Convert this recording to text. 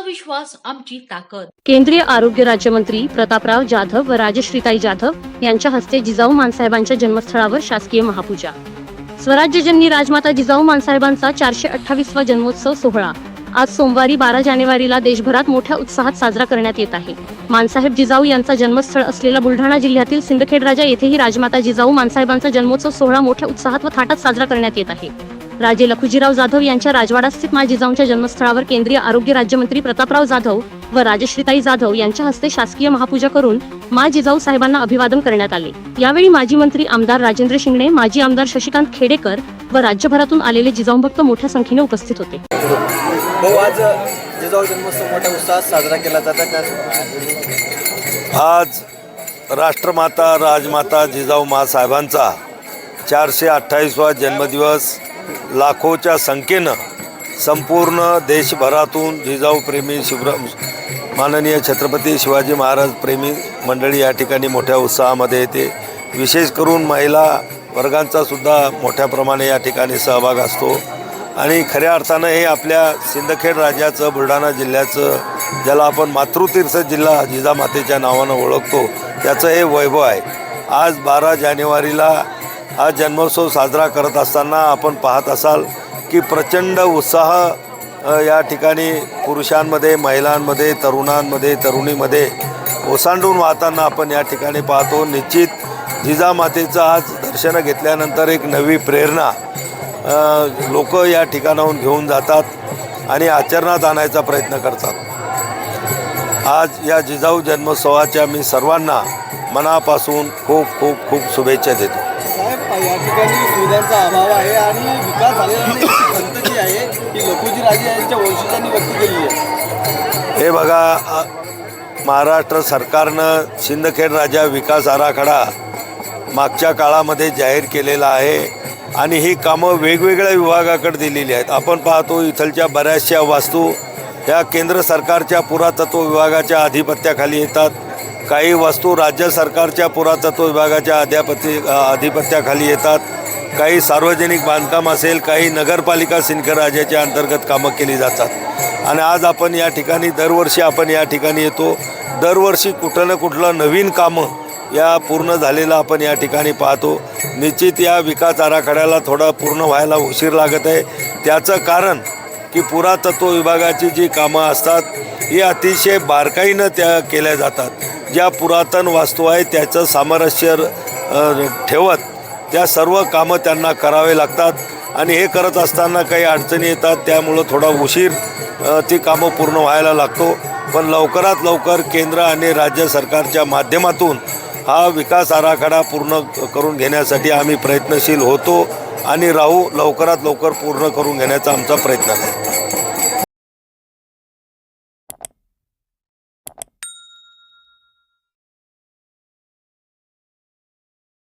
विश्वास आमची ताकद. केंद्रीय आरोग्य राज्यमंत्री प्रतापराव जाधव व राजश्रीताई जाधव यांच्या हस्ते जिजाऊ मानसाहेबांच्या जन्मस्थळावर शासकीय महापूजा. स्वराज्यजननी राजमाता जिजाऊ मानसाहेबांचा चारशे अठ्ठावीसवा जन्मोत्सव सोहळा. आज सोमवारी बारा जानेवारीला देशभरात मोठ्या उत्साहात साजरा करण्यात येत आहे. मानसाहेब जिजाऊ यांचा जन्मस्थळ असलेला बुलढाणा जिल्ह्यातील सिंदखेड राजा येथेही राजमाता जिजाऊ मानसाहेबांचा जन्मोत्सव सोहळा मोठ्या उत्साहात व थाटात साजरा करण्यात येत आहे. राजे लखुजीराव जाधव यांच्या राजवाडा स्थित मा जिजाऊंच्या जन्मस्थळावर केंद्रीय आरोग्य राज्यमंत्री प्रतापराव जाधव व राजश्रीताई जाधव यांच्या हस्ते शासकीय महापूजा करून मा जिजाऊ साहेबांना अभिवादन करण्यात आले. यावेळी माजी मंत्री आमदार राजेंद्र शिंगणे माजी आमदार शशिकांत खेडेकर व राज्यभरातून आलेले जिजाऊ भक्त मोठ्या संख्येने उपस्थित होते. आज जिजाऊ जन्मोत्सव मोठ्या उत्साहात साजरा केला जाता आज राष्ट्रमाता राजमाता जिजाऊ मासाहेबांचा चारशे अठ्ठावीसवा जन्मदिवस लाखोच्या संख्येनं संपूर्ण देशभरातून जिजाऊप्रेमी शिवरा माननीय छत्रपती शिवाजी महाराज प्रेमी मंडळी या ठिकाणी मोठ्या उत्साहामध्ये येते. विशेष करून महिला वर्गांचा सुद्धा मोठ्या प्रमाणे या ठिकाणी सहभाग असतो. आणि खऱ्या अर्थानं हे आपल्या सिंदखेड राज्याचं बुलढाणा जिल्ह्याचं ज्याला आपण मातृतीर्थ जिल्हा जिजामातेच्या नावानं ओळखतो त्याचं हे वैभव आहे. आज बारा जानेवारीला हा जन्मोत्सव साजरा करत असताना आपण पाहत असाल की प्रचंड उत्साह या ठिकाणी पुरुषांमध्ये महिलांमध्ये तरुणांमध्ये तरुणीमध्ये ओसांडून वाहताना आपण या ठिकाणी पाहतो. निश्चित जिजामातेचं आज दर्शनं घेतल्यानंतर एक नवी प्रेरणा लोक या ठिकाणाहून घेऊन जातात आणि आचरणात आणायचा प्रयत्न करतात. आज या जिजाऊ जन्मोत्सवाच्या मी सर्वांना मनापासून खूप खूप खूप शुभेच्छा देतो. या ठिकाणी सुविधांचा अभाव आहे आणि विकास झालेला नाही. जी आहे ती लखुजी राजे यांच्या वंशजांनी व्यक्त केली आहे. हे बघा महाराष्ट्र सरकारनं सिंदखेड राजा विकास आराखडा मागच्या काळामध्ये जाहीर केलेला आहे आणि ही कामं वेगवेगळ्या विभागाकडे दिलेली आहेत. आपण पाहतो इथलच्या बऱ्याचशा वास्तू ह्या केंद्र सरकारच्या पुरातत्व विभागाच्या अधिपत्याखाली येतात. काही वस्तू राज्य सरकारच्या पुरातत्व विभागाच्या अध्यापती अधिपत्याखाली येतात. काही सार्वजनिक बांधकाम असेल काही नगरपालिका सिंदखेड अंतर्गत कामं केली जातात. आणि आज आपण या ठिकाणी दरवर्षी आपण या ठिकाणी येतो. दरवर्षी कुठं ना कुठलं नवीन कामं या पूर्ण झालेलं आपण या ठिकाणी पाहतो. निश्चित या विकास आराखड्याला थोडा पूर्ण व्हायला उशीर लागत आहे. त्याचं कारण की पुरातत्व विभागाची जी कामं असतात ही अतिशय बारकाईनं त्या केल्या जातात. ज्या पुरातन वास्तू आहे त्याचं सामरस्य ठेवत त्या सर्व कामं त्यांना करावे लागतात. आणि हे करत असताना काही अडचणी येतात त्यामुळं थोडा उशीर ती कामं पूर्ण व्हायला लागतो. पण लवकरात लवकर केंद्र आणि राज्य सरकारच्या माध्यमातून हा विकास आराखडा पूर्ण करून घेण्यासाठी आम्ही प्रयत्नशील होतो आणि राहू लवकरात लवकर पूर्ण करून घेण्याचा आमचा प्रयत्न आहे.